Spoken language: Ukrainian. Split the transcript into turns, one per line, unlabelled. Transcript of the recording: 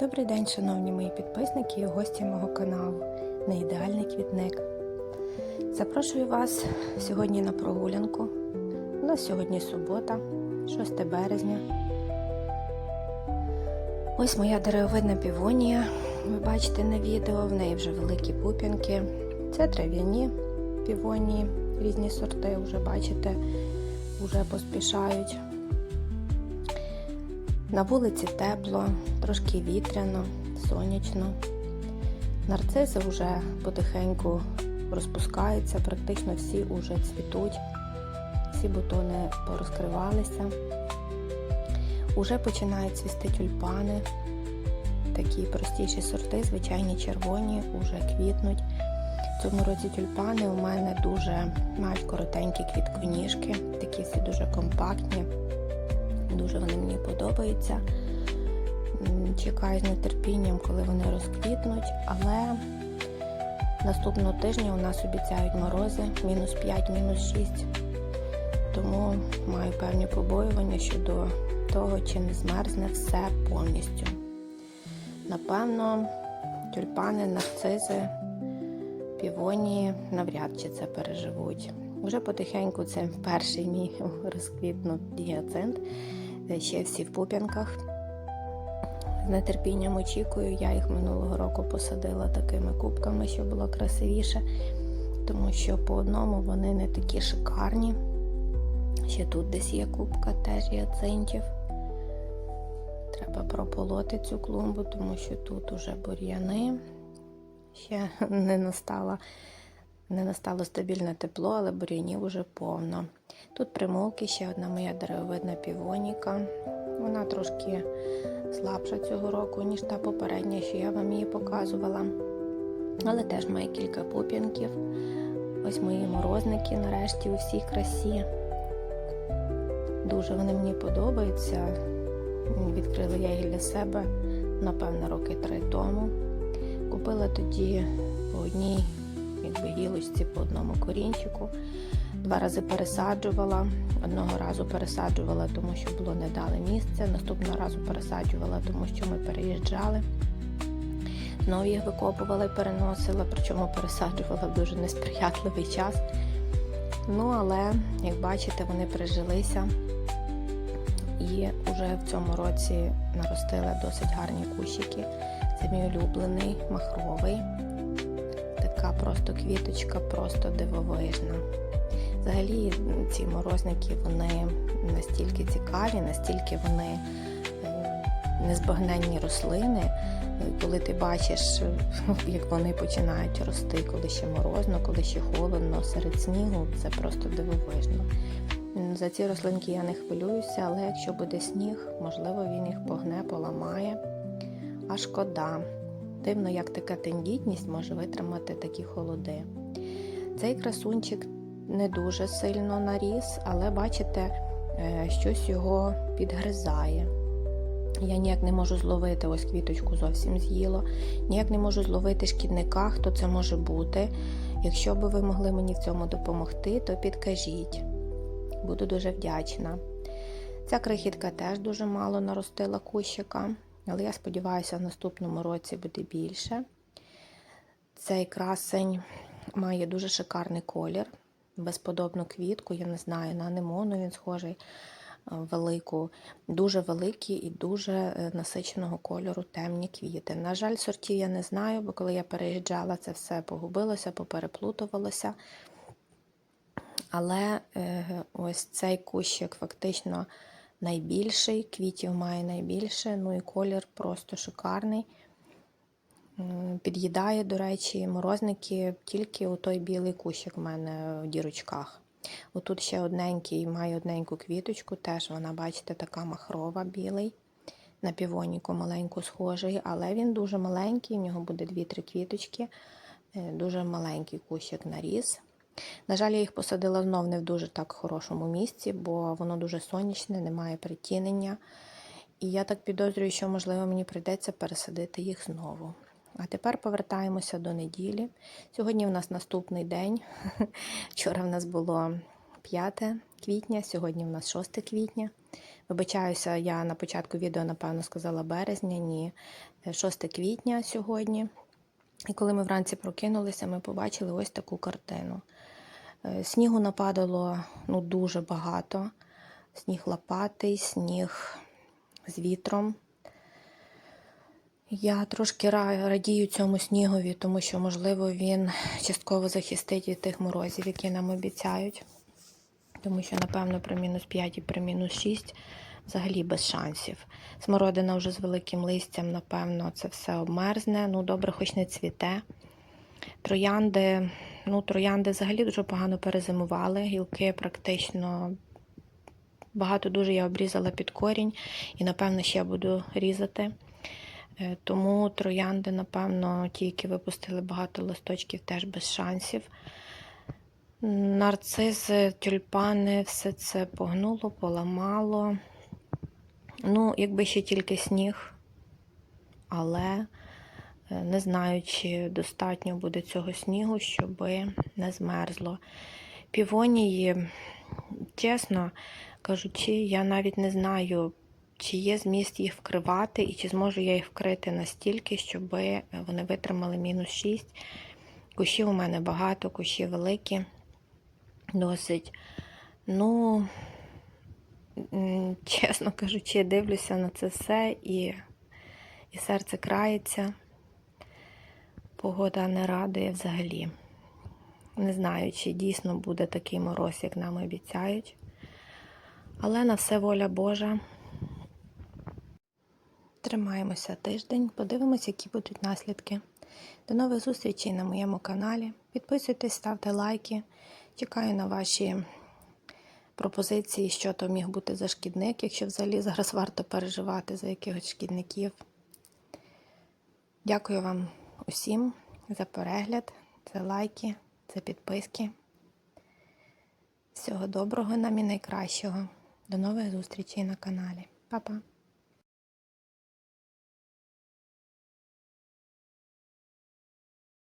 Добрий день, шановні мої підписники і гості мого каналу Неідеальний квітник. Запрошую вас сьогодні на прогулянку. У нас сьогодні субота, 6 березня. Ось моя деревовидна півонія. Ви бачите на відео, в неї вже великі пуп'янки. Це трав'яні півонії, різні сорти, вже бачите, вже поспішають. На вулиці тепло, трошки вітряно, сонячно. Нарцизи вже потихеньку розпускаються, практично всі вже цвітуть, всі бутони порозкривалися. Уже починають цвісти тюльпани, такі простіші сорти, звичайні червоні, уже квітнуть. В цьому році тюльпани у мене дуже мають коротенькі квітконіжки, такі всі дуже компактні. Дуже вони мені подобаються. Чекаю з нетерпінням, коли вони розквітнуть, але наступного тижня у нас обіцяють морози мінус 5, мінус 6. Тому маю певні побоювання щодо того, чи не змерзне все повністю. Напевно, тюльпани, нарцизи, півонії навряд чи це переживуть. Вже потихеньку це перший мій розквітнув гіацинт. Ще всі в пуп'янках. З нетерпінням очікую, я їх минулого року посадила такими кубками, щоб було красивіше, тому що по одному вони не такі шикарні. Ще тут десь є кубка теж гіацинтів. Треба прополоти цю клумбу, тому що тут уже бур'яни. Ще не настала. Не настало стабільне тепло, але бур'янів уже повно. Тут примулки, ще одна моя деревовидна півоніка. Вона трошки слабша цього року, ніж та попередня, що я вам її показувала. Але теж має кілька пуп'янків. Ось мої морозники нарешті у всій красі. Дуже вони мені подобаються. Відкрила я їх для себе, напевно, роки три тому. Купила тоді по одній якби гілочці по одному корінчику. Два рази пересаджувала. Одного разу пересаджувала, тому що було недале місце. Наступного разу пересаджувала, тому що ми переїжджали. Знову їх викопувала і переносила, причому пересаджувала в дуже несприятливий час. Ну, але, як бачите, вони прижилися і вже в цьому році наростили досить гарні кущики. Це мій улюблений махровий така просто квіточка, просто дивовижна. Взагалі ці морозники вони настільки цікаві, настільки вони незбагненні рослини. Коли ти бачиш, як вони починають рости, коли ще морозно, коли ще холодно, серед снігу, це просто дивовижно. За ці рослинки я не хвилююся, але якщо буде сніг, можливо, він їх погне, поламає. А шкода. Дивно, як така тендітність може витримати такі холоди. Цей красунчик не дуже сильно наріс, але бачите, щось його підгризає. Я ніяк не можу зловити ось квіточку зовсім з'їло, ніяк не можу зловити шкідника, хто це може бути. Якщо би ви могли мені в цьому допомогти, то підкажіть. Буду дуже вдячна. Ця крихітка теж дуже мало наростила кущика. Але я сподіваюся, в наступному році буде більше. Цей красень має дуже шикарний колір, безподобну квітку, я не знаю, на анемону він схожий велику, дуже великі і дуже насиченого кольору темні квіти. На жаль, сортів я не знаю, бо коли я переїжджала, це все погубилося, попереплутувалося. Але ось цей кущик фактично найбільший, квітів має найбільше, ну і колір просто шикарний. Під'їдає, до речі, морозники тільки у той білий кущик в мене в дірочках. Отут ще одненький, має одненьку квіточку, теж вона, бачите, така махрова білий. На півоніку маленьку схожий, але він дуже маленький, в нього буде 2-3 квіточки, дуже маленький кущик наріс. На жаль, я їх посадила знов не в дуже так хорошому місці, бо воно дуже сонячне, немає притінення. І я так підозрюю, що, можливо, мені прийдеться пересадити їх знову. А тепер повертаємося до неділі. Сьогодні в нас наступний день. Вчора в нас було 5 квітня, сьогодні в нас 6 квітня. Вибачаюся, я на початку відео, напевно, сказала березня, ні, 6 квітня сьогодні. І коли ми вранці прокинулися, ми побачили ось таку картину. Е, Снігу нападало ну, дуже багато. Сніг лопатий, сніг з вітром. Я трошки радію цьому снігові, тому що, можливо, він частково захистить від тих морозів, які нам обіцяють. Тому що, напевно, при мінус 5 і при мінус 6 взагалі без шансів. Смородина вже з великим листям, напевно, це все обмерзне. Ну, добре, хоч не цвіте. Троянди, ну, троянди взагалі дуже погано перезимували. Гілки практично багато дуже я обрізала під корінь і, напевно, ще буду різати. Е, Тому троянди, напевно, ті, які випустили багато листочків, теж без шансів. Нарцизи, тюльпани, все це погнуло, поламало. Ну, якби ще тільки сніг, але не знаю, чи достатньо буде цього снігу, щоб не змерзло. Півонії, чесно кажучи, я навіть не знаю, чи є зміст їх вкривати, і чи зможу я їх вкрити настільки, щоб вони витримали мінус 6. Кущів у мене багато, кущі великі, досить. Ну, чесно кажучи, дивлюся на це все і, і серце крається. Погода не радує взагалі. Не знаю, чи дійсно буде такий мороз, як нам обіцяють. Але на все воля Божа. Тримаємося тиждень, подивимося, які будуть наслідки. До нових зустрічей на моєму каналі. Підписуйтесь, ставте лайки. Чекаю на ваші пропозиції, що то міг бути за шкідник, якщо взагалі зараз варто переживати за якихось шкідників. Дякую вам усім за перегляд, за лайки, за підписки. Всього доброго нам і найкращого. До нових зустрічей на каналі. Па-па!